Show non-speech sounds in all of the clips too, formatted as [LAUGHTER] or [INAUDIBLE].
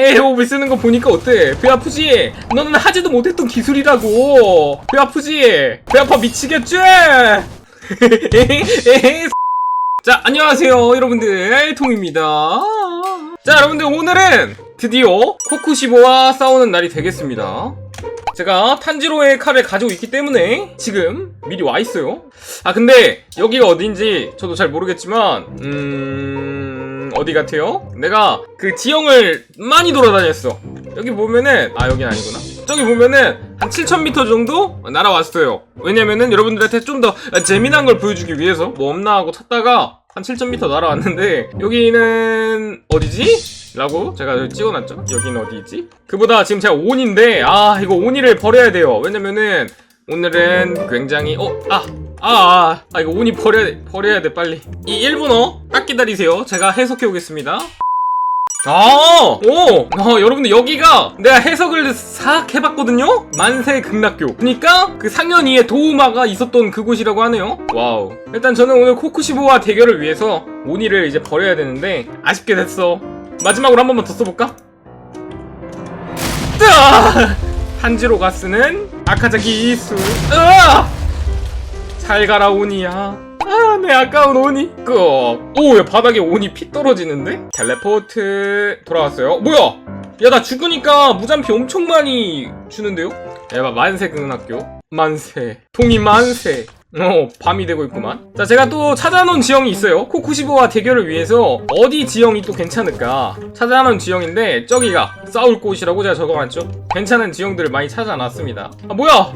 헤어업을 쓰는 거 보니까 어때? 배 아프지? 너는 하지도 못했던 기술이라고. 배 아프지? 배 아파 미치겠지? [LAUGHS] 자, 안녕하세요, 여러분들. 통입니다. 자, 여러분들, 오늘은 드디어 코쿠시보와 싸우는 날이 되겠습니다. 제가 탄지로의 칼을 가지고 있기 때문에 지금 미리 와 있어요. 아, 근데 여기가 어딘지 저도 잘 모르겠지만, 음, 어디 같아요? 내가 그 지형을 많이 돌아다녔어. 여기 보면은, 아, 여긴 아니구나. 저기 보면은 한 7,000m 정도 날아왔어요. 왜냐면은 여러분들한테 좀 더 재미난 걸 보여주기 위해서 뭐 없나 하고 찾다가 한 7,000m 날아왔는데 여기는 어디지? 라고 제가 여기 찍어놨죠? 여기는 어디지? 그보다 지금 제가 온인데 아 이거 온이를 버려야 돼요. 왜냐면은 오늘은 굉장히 어? 아! 아, 아, 아 이거 온이 버려야 돼, 버려야 돼 빨리 이 일본어 딱 기다리세요 제가 해석해 오겠습니다 아, 오, 어, 여러분들 여기가 내가 해석을 싹 해봤거든요. 만세 극락교. 그러니까 그 상현이의 도우마가 있었던 그곳이라고 하네요. 와우. 일단 저는 오늘 코쿠시보와 대결을 위해서 오니를 이제 버려야 되는데 아쉽게 됐어. 마지막으로 한 번만 더 써볼까? 뜨아! 한지로가 쓰는 아카자키 이수. 으아! 잘 가라 오니야. 아, 내 아까운 오니. 끄. 오, 야, 바닥에 오니 피 떨어지는데? 텔레포트 돌아왔어요. 뭐야? 야, 나 죽으니까 무잔피 엄청 많이 주는데요? 야, 봐, 만세 극락교. 만세. 통이 만세. 어, 밤이 되고 있구만. 자, 제가 또 찾아놓은 지형이 있어요. 코쿠시보와 대결을 위해서 어디 지형이 또 괜찮을까? 찾아놓은 지형인데, 저기가 싸울 곳이라고 제가 적어놨죠. 괜찮은 지형들을 많이 찾아놨습니다. 아, 뭐야?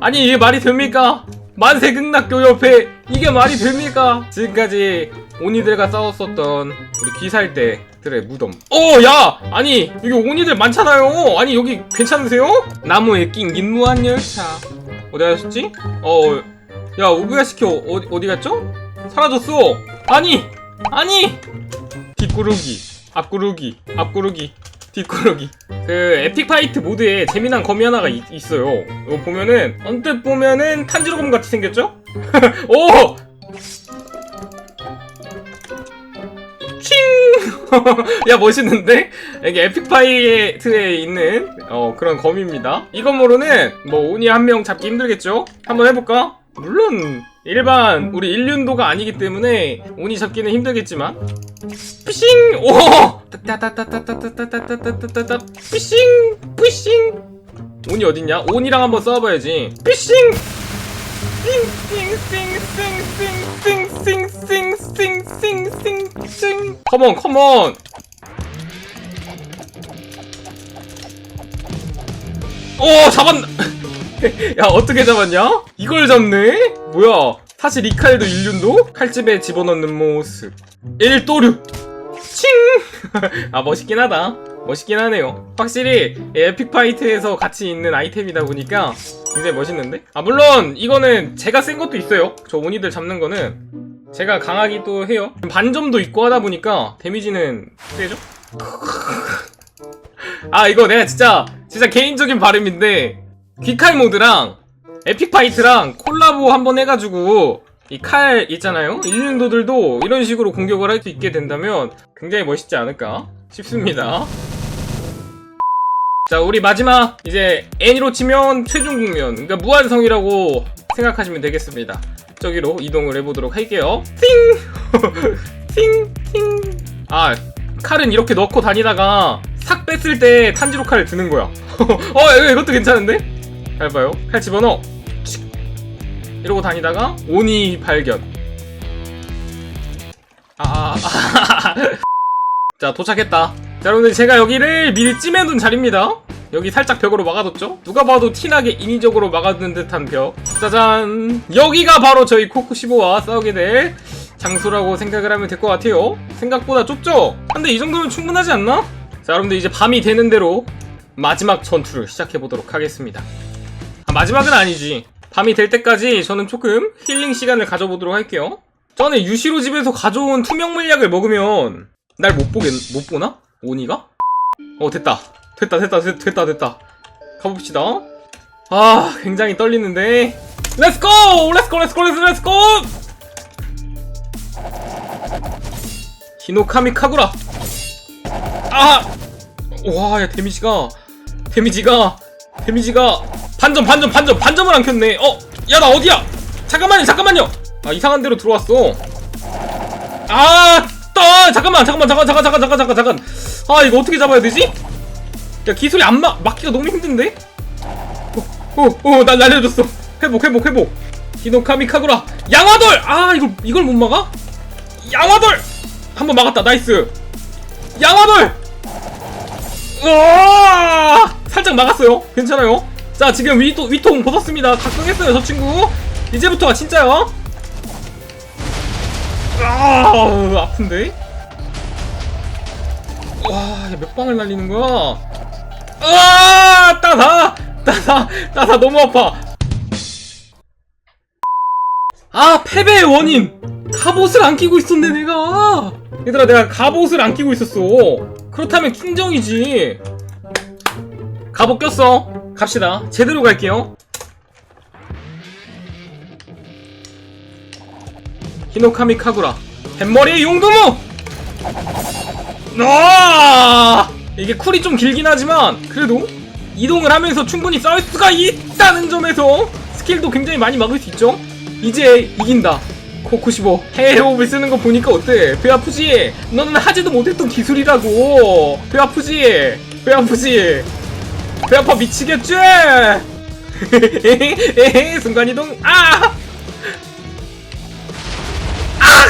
아니, 이게 말이 됩니까? 만세 극락교 옆에 이게 말이 됩니까? 지금까지 오니들과 싸웠었던 우리 귀살대들의 무덤. 어, 야! 아니, 여기 오니들 많잖아요. 아니, 여기 괜찮으세요? 나무에 낀 인무한 열차. 어디 가셨지? 어, 야, 오브야 시켜 어디, 어디 갔죠? 사라졌어. 아니! 아니! 뒷구르기, 앞구르기, 앞구르기, 뒷구르기. 그 에픽 파이트 모드에 재미난 검이 하나가 있, 있어요. 이거 보면은 언뜻 보면은 탄지로 검 같이 생겼죠? [LAUGHS] 오! 칭! [LAUGHS] 야 멋있는데? 이게 에픽 파이트에 있는 어 그런 검입니다. 이검으로는 뭐 오니 한 명 잡기 힘들겠죠? 한번 해볼까? 물론 일반 우리 인륜도가 아니기 때문에 오니 잡기는 힘들겠지만 푸싱! 오! 따따따따따따따따따따따 푸싱! 푸싱! 온이 어딨냐? 온이랑 한번 싸워봐야지 푸싱! 싱싱싱싱싱싱싱싱싱싱싱 컴온 컴온 오 잡았나 [LAUGHS] 야 어떻게 잡았냐? 이걸 잡네? 뭐야 사실 이 칼도 일륜도 칼집에 집어넣는 모습 일도류 칭! [LAUGHS] 아 멋있긴 하다 멋있긴 하네요 확실히 에픽 파이트에서 같이 있는 아이템이다 보니까 굉장히 멋있는데? 아 물론 이거는 제가 센 것도 있어요 저 오니들 잡는 거는 제가 강하기도 해요 반점도 있고 하다 보니까 데미지는 세죠? [LAUGHS] 아 이거 내가 진짜 진짜 개인적인 바람인데 귀칼 모드랑 에픽 파이트랑 콜라보 한번 해가지고 이 칼 있잖아요? 일륜도들도 이런 식으로 공격을 할 수 있게 된다면 굉장히 멋있지 않을까 싶습니다. 자 우리 마지막 이제 N으로 치면 최종 국면 그러니까 무한성이라고 생각하시면 되겠습니다. 저기로 이동을 해보도록 할게요. 팅팅팅아 [LAUGHS] 칼은 이렇게 넣고 다니다가 삭 뺐을 때 탄지로 칼을 드는 거야. [LAUGHS] 어 이거- 이것도 괜찮은데? 잘 봐요. 칼 집어넣어. 칙. 이러고 다니다가 오니 발견. 아, 아, 아. [LAUGHS] 자 도착했다. 자 여러분들 제가 여기를 미리 찜해둔 자리입니다. 여기 살짝 벽으로 막아뒀죠? 누가 봐도 티나게 인위적으로 막아둔 듯한 벽. 짜잔. 여기가 바로 저희 코쿠시보와 싸우게 될 장소라고 생각을 하면 될 것 같아요. 생각보다 좁죠? 근데 이 정도면 충분하지 않나? 자 여러분들 이제 밤이 되는 대로 마지막 전투를 시작해보도록 하겠습니다. 아, 마지막은 아니지. 밤이 될 때까지 저는 조금 힐링 시간을 가져보도록 할게요. 전에 유시로 집에서 가져온 투명 물약을 먹으면 날 못 보겠 못 보나? 오니가? 어 됐다. 됐다 됐다 됐, 됐다 됐다. 가봅시다. 아 굉장히 떨리는데. 렛츠고 렛츠고 렛츠고 렛츠고 렛츠고 히노카미 카구라. 아! 와, 야, 데미지가, 데미지가, 데미지가, 반점, 반점, 반점, 반점을 안 켰네. 어, 야, 나 어디야? 잠깐만요, 잠깐만요. 아, 이상한 데로 들어왔어. 아, 떠! 잠깐만, 잠깐만, 잠깐, 잠깐, 잠깐, 잠깐, 잠깐, 잠깐. 아, 이거 어떻게 잡아야 되지? 야, 기술이 안 막, 막기가 너무 힘든데? 어, 어, 어, 날 날려줬어. 회복, 회복, 회복. 히노카미 카구라. 양화돌! 아, 이걸, 이걸 못 막아? 양화돌! 한번 막았다, 나이스. 양화돌! 우와! 살짝 막았어요. 괜찮아요. 자, 지금 위도, 위통 벗었습니다. 각성했어요, 저 친구. 이제부터가 진짜요. 아, 아픈데? 와, 야, 몇 방을 날리는 거야? 아, 따사! 따사! 따사 너무 아파. 아, 패배의 원인! 갑옷을 안 끼고 있었네, 내가! 얘들아, 내가 갑옷을 안 끼고 있었어. 그렇다면 킹정이지. 갑옷 꼈어. 갑시다. 제대로 갈게요. 히노카미 카구라. 뱃머리의 용도무! 아! 이게 쿨이 좀 길긴 하지만, 그래도 이동을 하면서 충분히 싸울 수가 있다는 점에서 스킬도 굉장히 많이 막을 수 있죠? 이제 이긴다. 코쿠시보 헤어업을 쓰는 거 보니까 어때? 배 아프지? 너는 하지도 못했던 기술이라고. 배 아프지? 배 아프지? 배 아파 미치겠지? [LAUGHS] 순간이동 아! 아!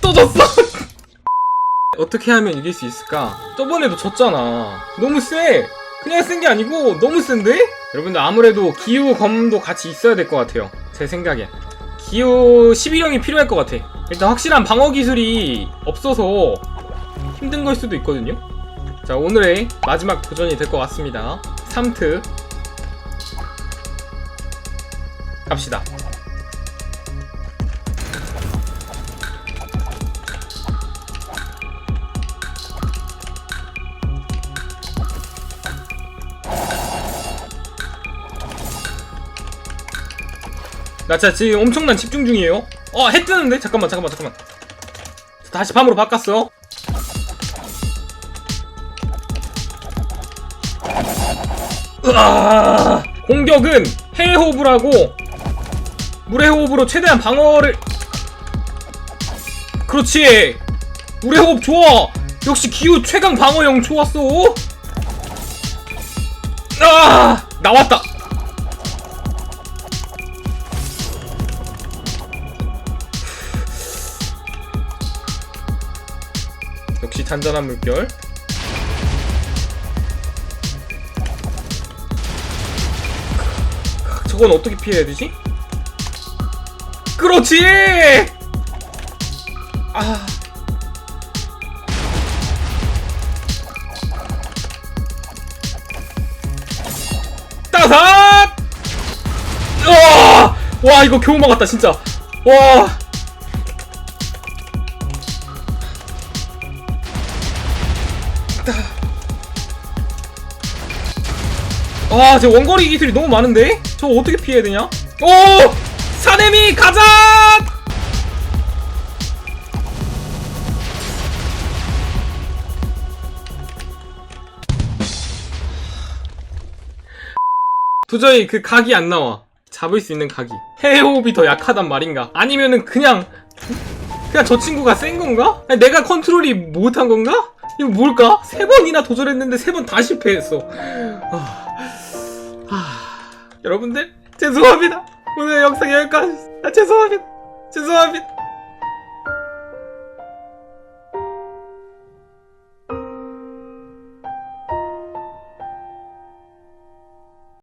또 졌어. [LAUGHS] 어떻게 하면 이길 수 있을까? 저번에도 졌잖아. 너무 세. 그냥 센 게 아니고 너무 센데? 여러분들 아무래도 기후 검도 같이 있어야 될 것 같아요. 제 생각엔. 기후 11형이 필요할 것 같아. 일단 확실한 방어 기술이 없어서 힘든 걸 수도 있거든요. 자, 오늘의 마지막 도전이 될 것 같습니다. 3트. 갑시다. 나 진짜 지금 엄청난 집중 중이에요. 어, 해 뜨는데? 잠깐만, 잠깐만, 잠깐만. 다시 밤으로 바꿨어. 으아! 공격은 해호흡을 하고 물의 호흡으로 최대한 방어를 그렇지. 물의 호흡 좋아. 역시 기후 최강 방어형 좋았어. 아 나왔다. 역시 잔잔한 물결 저건 어떻게 피해야 되지? 그렇지! 아. 따삭! 와! 와, 이거 겨우 막았다, 진짜. 와. 아, 제 원거리 기술이 너무 많은데? 저거 어떻게 피해야 되냐? 오! 사네미 가자! 도저히 그 각이 안 나와. 잡을 수 있는 각이. 해호흡이 더 약하단 말인가? 아니면은 그냥 그냥 저 친구가 센 건가? 내가 컨트롤이 못한 건가? 이거 뭘까? 세 번이나 도전했는데 세 번 다 실패했어. 아, 아, 여러분들 죄송합니다. 오늘 영상 여기까지. 아, 죄송합니다. 죄송합니다.